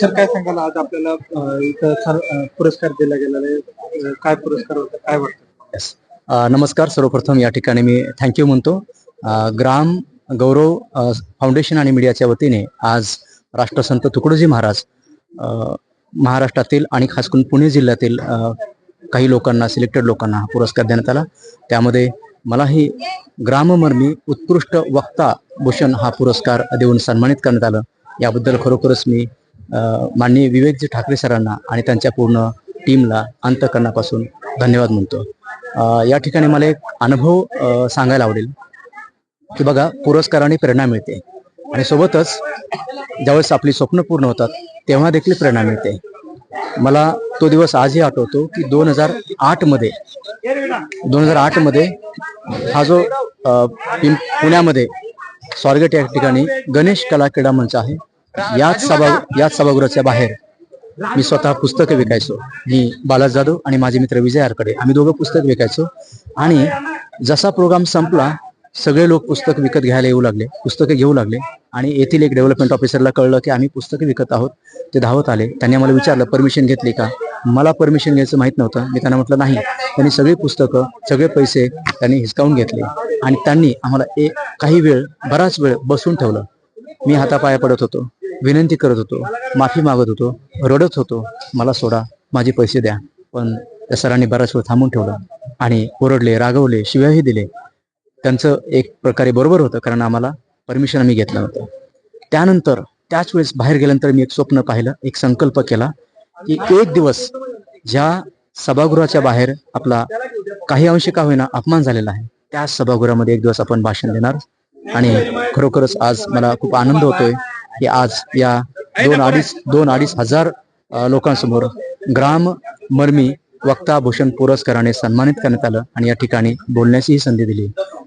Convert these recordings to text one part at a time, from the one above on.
Sir काय सांगाल? आज आपल्याला इथं पुरस्कार दिला गेलेला आहे. काय पुरस्कार होता? काय वाटतं? नमस्कार. सर्वप्रथम या ठिकाणी मी थँक्यू म्हणतो. ग्राम गौरव फाउंडेशन आणि मीडियाच्या वतीने आज राष्ट्रसंत तुकडोजी महाराज महाराष्ट्रातील आणि खास करून पुणे जिल्ह्यातील काही लोकांना सिलेक्टेड लोकांना हा पुरस्कार देण्यात आला. त्यामध्ये मलाही ग्राममर्मी उत्कृष्ट वक्ता भूषण हा पुरस्कार देऊन सन्मानित करण्यात आलं. याबद्दल खरोखरच मी माननीय विवेकजी ठाकरे सरांना आणि त्यांच्या पूर्ण टीमला अंतकरणापासून धन्यवाद म्हणतो. या ठिकाणी मला एक अनुभव सांगायला आवडेल की बघा पुरस्काराने प्रेरणा मिळते. आणि सोबतच ज्यावेळेस आपली स्वप्न पूर्ण होतात तेव्हा देखील प्रेरणा मिळते. मला तो दिवस आजही आठवतो की दोन हजार आठमध्ये दोन हजार आठमध्ये हा जो पुण्यामध्ये स्वारगेट या ठिकाणी गणेश कला क्रीडा मंच आहे. याच सभा याच सभागृहाच्या बाहेर मी स्वतः पुस्तकं विकायचो. मी बालाज जाधव आणि माझे मित्र विजय आरकडे. आम्ही दोघं पुस्तक विकायचो. आणि जसा प्रोग्राम संपला सगळे लोक पुस्तक विकत घ्यायला येऊ लागले. पुस्तकं घेऊ लागले. आणि येथील एक डेव्हलपमेंट ऑफिसरला कळलं की आम्ही पुस्तकं विकत आहोत. ते धावत आले. त्यांनी मला विचारलं परमिशन घेतली का? मला परमिशन घ्यायचं माहीत नव्हतं. मी त्यांना म्हटलं नाही. त्यांनी सगळी पुस्तकं सगळे पैसे त्यांनी हिसकावून घेतले. आणि त्यांनी आम्हाला एक काही वेळ बराच वेळ बसून ठेवलं. मी हातापाया पडत होतो. विनंती करत होतो माफी मागत होतो रडत होतो मला सोडा माझे पैसे द्या. पण त्या सरांनी बराच वेळ थांबून ठेवलं आणि ओरडले रागवले शिव्याही दिले. त्यांचं एक प्रकारे बरोबर होतं कारण आम्हाला परमिशन आम्ही घेतलं होतं त्यानंतर त्याच वेळेस बाहेर गेल्यानंतर मी एक स्वप्न पाहिलं एक संकल्प केला की एक दिवस ज्या सभागृहाच्या बाहेर आपला काही अंशी का होईना अपमान झालेला आहे त्या सभागृहामध्ये एक दिवस आपण भाषण देणार. आणि खरोखरच आज मला खूप आनंद होतोय की आज या दोन अडीच दोन अडीच हजार लोकांसमोर ग्राम मर्मी वक्ता भूषण पुरस्काराने सन्मानित करण्यात आलं आणि या ठिकाणी बोलण्याची ही संधी दिली.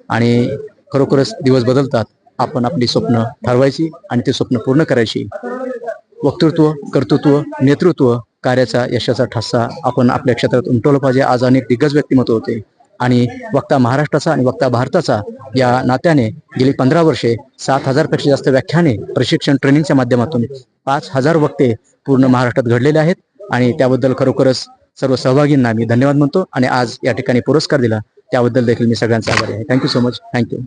आणि खरोखरच दिवस बदलतात. आपण आपली स्वप्न ठरवायची आणि ते स्वप्न पूर्ण करायची. वक्तृत्व कर्तृत्व नेतृत्व कार्याचा यशाचा ठसा आपण आपल्या क्षेत्रात उमटवलं पाहिजे. आज अनेक दिग्गज व्यक्तिमत्व होते. आणि वक्ता महाराष्ट्राचा आणि वक्ता भारताचा या नात्याने गेली पंधरा वर्षे सात हजारपेक्षा जास्त व्याख्याने प्रशिक्षण ट्रेनिंगच्या माध्यमातून पाच हजार वक्ते पूर्ण महाराष्ट्रात घडलेले आहेत. आणि त्याबद्दल खरोखरच सर्व सहभागींना मी धन्यवाद म्हणतो. आणि आज या ठिकाणी पुरस्कार दिला. त्याबद्दल देखील मी सगळ्यांचा आभारी आहे. Thank you so much thank you